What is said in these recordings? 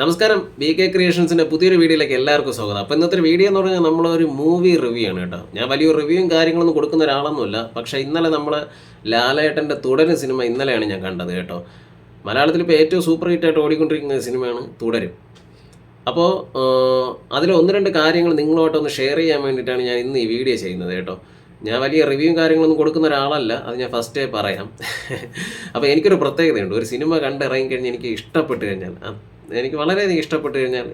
നമസ്കാരം B K ക്രിയേഷൻസിന്റെ പുതിയൊരു വീഡിയോയിലേക്ക് എല്ലാവർക്കും സ്വാഗതം. അപ്പോൾ ഇന്നത്തെ വീഡിയോ എന്ന് പറഞ്ഞാൽ നമ്മളൊരു മൂവി റിവ്യൂ ആണ് കേട്ടോ. ഞാൻ വലിയൊരു റിവ്യൂവും കാര്യങ്ങളൊന്നും കൊടുക്കുന്ന ഒരാളൊന്നുമില്ല. പക്ഷേ ഇന്നലെ നമ്മൾ ലാലേട്ടന്റെ തുടരും സിനിമ ഇന്നലെയാണ് ഞാൻ കണ്ടത് കേട്ടോ. മലയാളത്തിൽ ഇപ്പോൾ ഏറ്റവും സൂപ്പർ ഹിറ്റ് ആയിട്ട് ഓടിക്കൊണ്ടിരിക്കുന്ന സിനിമയാണ് തുടരും. അപ്പോൾ അതിൽ ഒന്ന് രണ്ട് കാര്യങ്ങൾ നിങ്ങളുമായിട്ടൊന്ന് ഷെയർ ചെയ്യാൻ വേണ്ടിയിട്ടാണ് ഞാൻ ഇന്ന് ഈ വീഡിയോ ചെയ്യുന്നത് കേട്ടോ. ഞാൻ വലിയ റിവ്യൂ കാര്യങ്ങളൊന്നും കൊടുക്കുന്ന ഒരാളല്ല. അത് ഞാൻ ഫസ്റ്റേ പറയാം. അപ്പോൾ എനിക്കൊരു പ്രത്യേകതയുണ്ട്. ഒരു സിനിമ കണ്ടിറങ്ങി കഴിഞ്ഞാൽ എനിക്ക് ഇഷ്ടപ്പെട്ട് കഴിഞ്ഞാൽ എനിക്ക് വളരെയധികം ഇഷ്ടപ്പെട്ടു കഴിഞ്ഞാൽ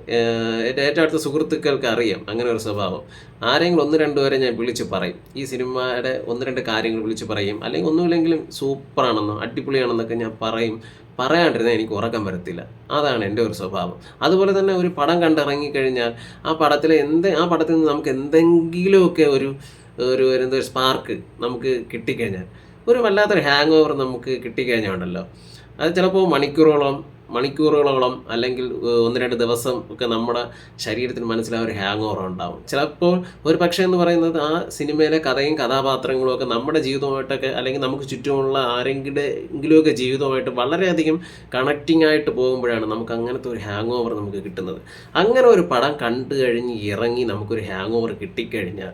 എന്റെ ഏറ്റവും അടുത്ത സുഹൃത്തുക്കൾക്ക് അറിയാം അങ്ങനെ ഒരു സ്വഭാവം. ആരെങ്കിലും ഒന്ന് രണ്ട് പേരെ ഞാൻ വിളിച്ച് പറയും. ഈ സിനിമയുടെ ഒന്ന് രണ്ട് കാര്യങ്ങൾ വിളിച്ച് പറയും. അല്ലെങ്കിൽ ഒന്നുമില്ലെങ്കിലും സൂപ്പറാണെന്നോ അടിപൊളിയാണെന്നൊക്കെ ഞാൻ പറയും. പറയാണ്ടിരുന്നാൽ എനിക്ക് ഉറക്കം വരത്തില്ല. അതാണ് എന്റെ ഒരു സ്വഭാവം. അതുപോലെ തന്നെ ഒരു പടം കണ്ടിറങ്ങിക്കഴിഞ്ഞാൽ ആ പടത്തിൽ എന്ത് ആ പടത്തിൽ നിന്ന് നമുക്ക് എന്തെങ്കിലുമൊക്കെ ഒരു ഒരു എന്താ സ്പാർക്ക് നമുക്ക് കിട്ടിക്കഴിഞ്ഞാൽ ഒരു വല്ലാത്തൊരു ഹാങ് ഓവർ നമുക്ക് കിട്ടിക്കഴിഞ്ഞാൽ ഉണ്ടല്ലോ. അത് ചിലപ്പോൾ മണിക്കൂറോളം മണിക്കൂറുകളോളം അല്ലെങ്കിൽ ഒന്ന് രണ്ട് ദിവസം ഒക്കെ നമ്മുടെ ശരീരത്തിന് മനസ്സിലായ ഒരു ഹാങ് ഓവർ ഉണ്ടാവും. ചിലപ്പോൾ ഒരു പക്ഷേ എന്ന് പറയുന്നത് ആ സിനിമയിലെ കഥയും കഥാപാത്രങ്ങളും ഒക്കെ നമ്മുടെ ജീവിതമായിട്ടൊക്കെ അല്ലെങ്കിൽ നമുക്ക് ചുറ്റുമുള്ള ആരെങ്കിലെങ്കിലുമൊക്കെ ജീവിതമായിട്ട് വളരെയധികം കണക്റ്റിംഗ് ആയിട്ട് പോകുമ്പോഴാണ് നമുക്ക് അങ്ങനത്തെ ഒരു ഹാങ് ഓവർ നമുക്ക് കിട്ടുന്നത്. അങ്ങനെ ഒരു പടം കണ്ടു കഴിഞ്ഞ് ഇറങ്ങി നമുക്കൊരു ഹാങ് ഓവർ കിട്ടിക്കഴിഞ്ഞാൽ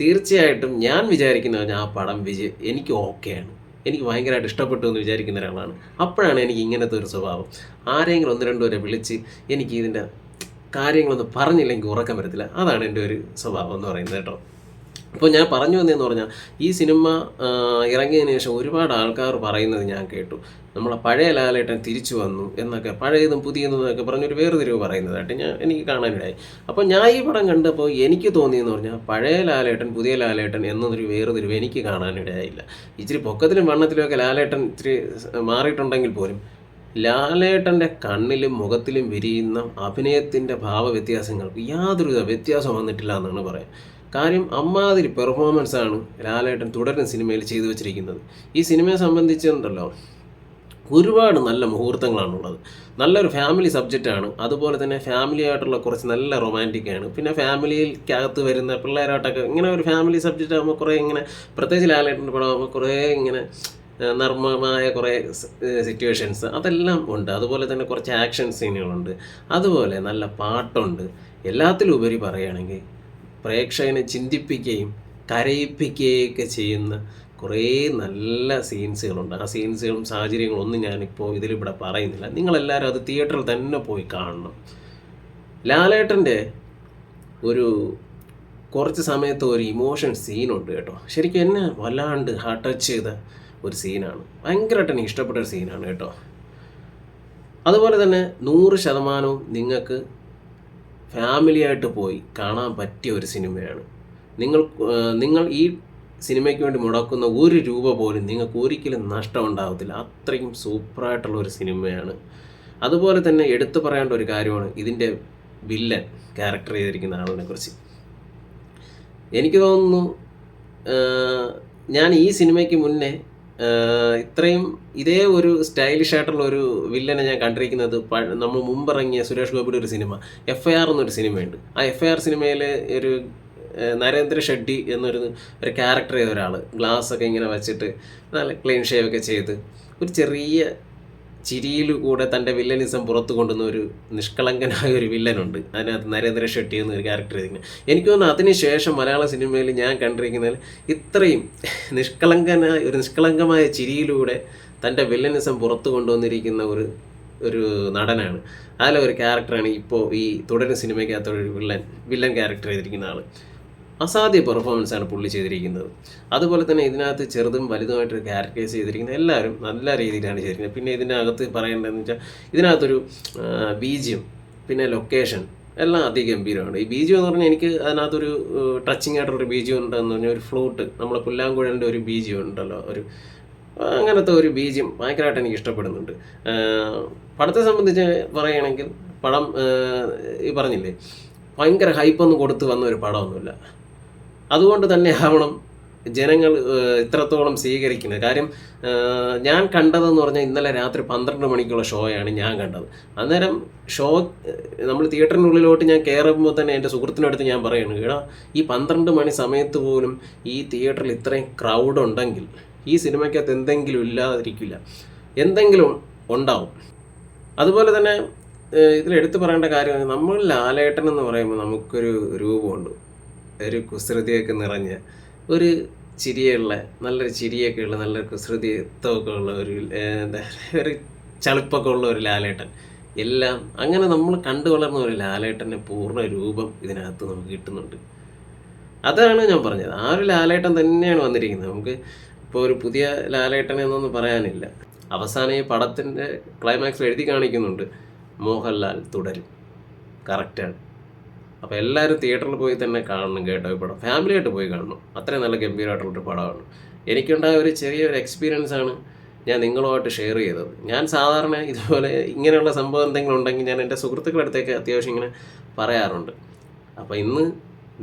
തീർച്ചയായിട്ടും ഞാൻ വിചാരിക്കുന്നത് ആ പടം വിജയ എനിക്ക് ഓക്കെയാണ് എനിക്ക് ഭയങ്കരമായിട്ട് ഇഷ്ടപ്പെട്ടു എന്ന് വിചാരിക്കുന്ന ഒരാളാണ്. അപ്പോഴാണ് എനിക്ക് ഇങ്ങനത്തെ ഒരു സ്വഭാവം. ആരെങ്കിലും ഒന്ന് രണ്ടു പേരെ വിളിച്ച് എനിക്ക് ഇതിന്റെ കാര്യങ്ങളൊന്നും പറഞ്ഞില്ലെങ്കിൽ ഉറക്കം വരത്തില്ല. അതാണ് എന്റെ ഒരു സ്വഭാവം എന്ന് പറയുന്നത് കേട്ടോ. അപ്പോൾ ഞാൻ പറഞ്ഞു വന്നതെന്ന് പറഞ്ഞാൽ ഈ സിനിമ ഇറങ്ങിയതിന് ശേഷം ഒരുപാട് ആൾക്കാർ പറയുന്നത് ഞാൻ കേട്ടു. നമ്മളെ പഴയ ലാലേട്ടൻ തിരിച്ചു വന്നു എന്നൊക്കെ പഴയതും പുതിയതും എന്നൊക്കെ പറഞ്ഞൊരു വേർതിരിവ് പറയുന്നതായിട്ട് ഞാൻ എനിക്ക് കാണാനിടയായി. അപ്പോൾ ഞാൻ ഈ പടം കണ്ടപ്പോൾ എനിക്ക് തോന്നിയെന്ന് പറഞ്ഞാൽ പഴയ ലാലേട്ടൻ പുതിയ ലാലേട്ടൻ എന്നൊരു വേർതിരിവ് എനിക്ക് കാണാനിടയായില്ല. ഇച്ചിരി പൊക്കത്തിലും വണ്ണത്തിലും ഒക്കെ ലാലേട്ടൻ ഇച്ചിരി മാറിയിട്ടുണ്ടെങ്കിൽ പോലും ലാലേട്ടന്റെ കണ്ണിലും മുഖത്തിലും വിരിയുന്ന അഭിനയത്തിന്റെ ഭാവവ്യത്യാസങ്ങൾക്ക് യാതൊരു വ്യത്യാസം വന്നിട്ടില്ല എന്നാണ് പറയാം. കാര്യം അമ്മാതിരി പെർഫോമൻസ് ആണ് ലാലേട്ടൻ തുടരുന്ന സിനിമയിൽ ചെയ്തു വെച്ചിരിക്കുന്നത്. ഈ സിനിമയെ സംബന്ധിച്ചുണ്ടല്ലോ ഒരുപാട് നല്ല മുഹൂർത്തങ്ങളാണുള്ളത്. നല്ലൊരു ഫാമിലി സബ്ജക്റ്റാണ് അതുപോലെ തന്നെ ഫാമിലി ആയിട്ടുള്ള കുറച്ച് നല്ല റൊമാന്റിക്കാണ് പിന്നെ ഫാമിലിയിൽക്കകത്ത് വരുന്ന പിള്ളേരായിട്ടൊക്കെ ഇങ്ങനെ ഒരു ഫാമിലി സബ്ജക്റ്റ് ആകുമ്പോൾ കുറേ ഇങ്ങനെ പ്രത്യേകിച്ച് ലാലേട്ടന്റെ പടം ആകുമ്പോൾ കുറേ ഇങ്ങനെ നർമ്മമായ കുറേ സിറ്റുവേഷൻസ് അതെല്ലാം ഉണ്ട്. അതുപോലെ തന്നെ കുറച്ച് ആക്ഷൻ സീനുകളുണ്ട് അതുപോലെ നല്ല പാട്ടുണ്ട്. എല്ലാത്തിലും ഉപരി പറയുകയാണെങ്കിൽ പ്രേക്ഷകനെ ചിന്തിപ്പിക്കുകയും കരയിപ്പിക്കുകയൊക്കെ ചെയ്യുന്ന കുറേ നല്ല സീൻസുകളുണ്ട്. ആ സീൻസുകളും സാഹചര്യങ്ങളും ഒന്നും ഞാനിപ്പോൾ ഇതിലിവിടെ പറയുന്നില്ല. നിങ്ങളെല്ലാവരും അത് തിയേറ്ററിൽ തന്നെ പോയി കാണണം. ലാലേട്ടന്റെ ഒരു കുറച്ച് സമയത്ത് ഒരു ഇമോഷൻ സീനുണ്ട് കേട്ടോ. ശരിക്കും എന്നെ വല്ലാണ്ട് ഹാർട്ട് ടച്ച് ചെയ്ത ഒരു സീനാണ്. ഭയങ്കരമായിട്ട് എനിക്ക് ഇഷ്ടപ്പെട്ട ഒരു സീനാണ് കേട്ടോ. അതുപോലെ തന്നെ നൂറ് ശതമാനവും നിങ്ങൾക്ക് ഫാമിലിയായിട്ട് പോയി കാണാൻ പറ്റിയ ഒരു സിനിമയാണ്. നിങ്ങൾ നിങ്ങൾ ഈ സിനിമയ്ക്ക് വേണ്ടി മുടക്കുന്ന ഒരു രൂപ പോലും നിങ്ങൾക്ക് ഒരിക്കലും നഷ്ടം ഉണ്ടാകത്തില്ല അത്രയും സൂപ്പറായിട്ടുള്ള ഒരു സിനിമയാണ്. അതുപോലെ തന്നെ എടുത്തു പറയേണ്ട ഒരു കാര്യമാണ് ഇതിന്റെ വില്ലൻ ക്യാരക്ടർ ചെയ്തിരിക്കുന്ന ആളിനെ കുറിച്ച് എനിക്ക് തോന്നുന്നു ഞാൻ ഈ സിനിമയ്ക്ക് മുന്നേ ഇത്രയും ഇതേ ഒരു സ്റ്റൈലിഷ് ആയിട്ടുള്ള ഒരു വില്ലനെ ഞാൻ കണ്ടിരിക്കുന്നത് നമ്മൾ മുമ്പിറങ്ങിയ സുരേഷ് ഗോപിയുടെ ഒരു സിനിമ എഫ് ഐ ആർ എന്നൊരു സിനിമയുണ്ട് ആ എഫ് ഐ ആർ സിനിമയിൽ ഒരു നരേന്ദ്ര ഷെഡ്ഡി എന്നൊരു ഒരു ക്യാരക്ടർ ചെയ്ത ഒരാൾ ഗ്ലാസ് ഒക്കെ ഇങ്ങനെ വെച്ചിട്ട് നല്ല ക്ലീൻ ഷേവ് ഒക്കെ ചെയ്ത് ഒരു ചെറിയ ചിരിയിലൂടെ തന്റെ വില്ലനിസം പുറത്തു കൊണ്ടുവന്ന ഒരു നിഷ്കളങ്കനായ ഒരു വില്ലനുണ്ട്. അതിനകത്ത് നരേന്ദ്ര ഷെട്ടി എന്ന ഒരു ക്യാരക്ടർ ചെയ്തിരിക്കുന്നത് എനിക്ക് തോന്നുന്നു അതിനുശേഷം മലയാള സിനിമയിൽ ഞാൻ കണ്ടിരിക്കുന്നതിൽ ഇത്രയും നിഷ്കളങ്കനായ ഒരു നിഷ്കളങ്കമായ ചിരിയിലൂടെ തന്റെ വില്ലനിസം പുറത്തു കൊണ്ടുവന്നിരിക്കുന്ന ഒരു ഒരു നടനാണ്. അതിലെ ഒരു ക്യാരക്ടറാണ് ഇപ്പോൾ ഈ തുടരുന്ന സിനിമയ്ക്കകത്തൊരു വില്ലൻ വില്ലൻ ക്യാരക്ടർ ചെയ്തിരിക്കുന്ന ആൾ അസാധ്യ ആണ് പുള്ളി ചെയ്തിരിക്കുന്നത്. അതുപോലെ തന്നെ ഇതിനകത്ത് ചെറുതും വലുതുമായിട്ടൊരു ക്യാരക്ടേഴ്സ് ചെയ്തിരിക്കുന്നത് എല്ലാവരും നല്ല രീതിയിലാണ് ചെയ്തിരിക്കുന്നത്. പിന്നെ ഇതിനകത്ത് പറയേണ്ടതെന്ന് വെച്ചാൽ ഇതിനകത്തൊരു ബീജിയം പിന്നെ ലൊക്കേഷൻ എല്ലാം അതിഗംഭീരമാണ്. ഈ ബീജു എന്ന് പറഞ്ഞാൽ എനിക്ക് അതിനകത്തൊരു ടച്ചിങ് ആയിട്ടുള്ളൊരു ബീജു ഉണ്ടെന്ന് പറഞ്ഞാൽ ഒരു ഫ്ലൂട്ട് നമ്മളെ പുല്ലാങ്കുഴലിന്റെ ഒരു ബീജു ഉണ്ടല്ലോ ഒരു അങ്ങനത്തെ ഒരു ബീജം ഭയങ്കരമായിട്ട് എനിക്ക് ഇഷ്ടപ്പെടുന്നുണ്ട്. പടത്തെ സംബന്ധിച്ച് പറയുകയാണെങ്കിൽ പടം ഈ പറഞ്ഞില്ലേ ഭയങ്കര ഹൈപ്പൊന്നും കൊടുത്ത് വന്ന ഒരു പടമൊന്നുമില്ല. അതുകൊണ്ട് തന്നെ ആവണം ജനങ്ങൾ ഇത്രത്തോളം സ്വീകരിക്കുന്നത്. കാര്യം ഞാൻ കണ്ടതെന്ന് പറഞ്ഞാൽ ഇന്നലെ രാത്രി പന്ത്രണ്ട് മണിക്കുള്ള ഷോയാണ് ഞാൻ കണ്ടത്. അന്നേരം ഷോ നമ്മൾ തിയേറ്ററിനുള്ളിലോട്ട് ഞാൻ കയറുമ്പോൾ തന്നെ എന്റെ സുഹൃത്തിനടുത്ത് ഞാൻ പറയുന്നു എടാ ഈ പന്ത്രണ്ട് മണി സമയത്ത് പോലും ഈ തിയേറ്ററിൽ ഇത്രയും ക്രൗഡ് ഉണ്ടെങ്കിൽ ഈ സിനിമയ്ക്കകത്ത് എന്തെങ്കിലും ഇല്ലാതിരിക്കില്ല. എന്തെങ്കിലും ഉണ്ടാവും. അതുപോലെ തന്നെ ഇതിൽ എടുത്തു പറയേണ്ട കാര്യം നമ്മൾ ലാലേട്ടൻ എന്ന് പറയുമ്പോൾ നമുക്കൊരു രൂപമുണ്ട്. ഒരു കുസൃതിയൊക്കെ നിറഞ്ഞ ഒരു ചിരിയുള്ള നല്ലൊരു ചിരിയൊക്കെ ഉള്ള നല്ലൊരു കുസൃതിത്വമൊക്കെ ഉള്ള ഒരു എന്താ ഒരു ചളുപ്പൊക്കെ ഉള്ള ഒരു ലാലേട്ടൻ. എല്ലാം അങ്ങനെ നമ്മൾ കണ്ടു വളർന്ന ഒരു ലാലേട്ടന്റെ പൂർണ രൂപം ഇതിനകത്ത് നമുക്ക് കിട്ടുന്നുണ്ട്. അതാണ് ഞാൻ പറഞ്ഞത്. ആ ഒരു ലാലേട്ടൻ തന്നെയാണ് വന്നിരിക്കുന്നത്. നമുക്ക് ഇപ്പോൾ ഒരു പുതിയ ലാലേട്ടൻ എന്നൊന്നും പറയാനില്ല. അവസാനം ഈ പടത്തിന്റെ ക്ലൈമാക്സ് എഴുതി കാണിക്കുന്നുണ്ട്. മോഹൻലാൽ തുടരും. കറക്റ്റാണ്. അപ്പോൾ എല്ലാവരും തിയേറ്ററിൽ പോയി തന്നെ കാണണം കേട്ടോ ഈ പടം. ഫാമിലിയായിട്ട് പോയി കാണണം. അത്രയും നല്ല ഗംഭീരമായിട്ടുള്ളൊരു പടമാണ്. എനിക്കുണ്ടായ ഒരു ചെറിയൊരു എക്സ്പീരിയൻസ് ആണ് ഞാൻ നിങ്ങളുമായിട്ട് ഷെയർ ചെയ്തത്. ഞാൻ സാധാരണ ഇതുപോലെ ഇങ്ങനെയുള്ള സംഭവം എന്തെങ്കിലും ഉണ്ടെങ്കിൽ ഞാൻ എന്റെ സുഹൃത്തുക്കളുടെ അടുത്തേക്ക് അത്യാവശ്യം ഇങ്ങനെ പറയാറുണ്ട്. അപ്പോൾ ഇന്ന്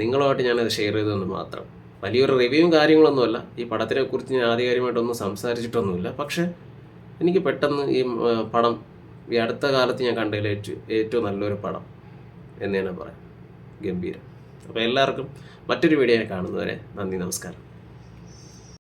നിങ്ങളുമായിട്ട് ഞാനത് ഷെയർ ചെയ്തതെന്ന് മാത്രം. വലിയൊരു റിവ്യൂവും കാര്യങ്ങളൊന്നുമല്ല. ഈ പടത്തിനെ കുറിച്ച് ഞാൻ ആധികാരികമായിട്ടൊന്നും സംസാരിച്ചിട്ടൊന്നുമില്ല. പക്ഷേ എനിക്ക് പെട്ടെന്ന് ഈ പടം ഈ അടുത്ത കാലത്ത് ഞാൻ കണ്ടതിൽ ഏറ്റവും ഏറ്റവും നല്ലൊരു പടം എന്ന് തന്നെ പറയാം. ഗംഭീരം. അപ്പോൾ എല്ലാവർക്കും മറ്റൊരു വീഡിയോ കാണുന്നവരെ നന്ദി നമസ്കാരം.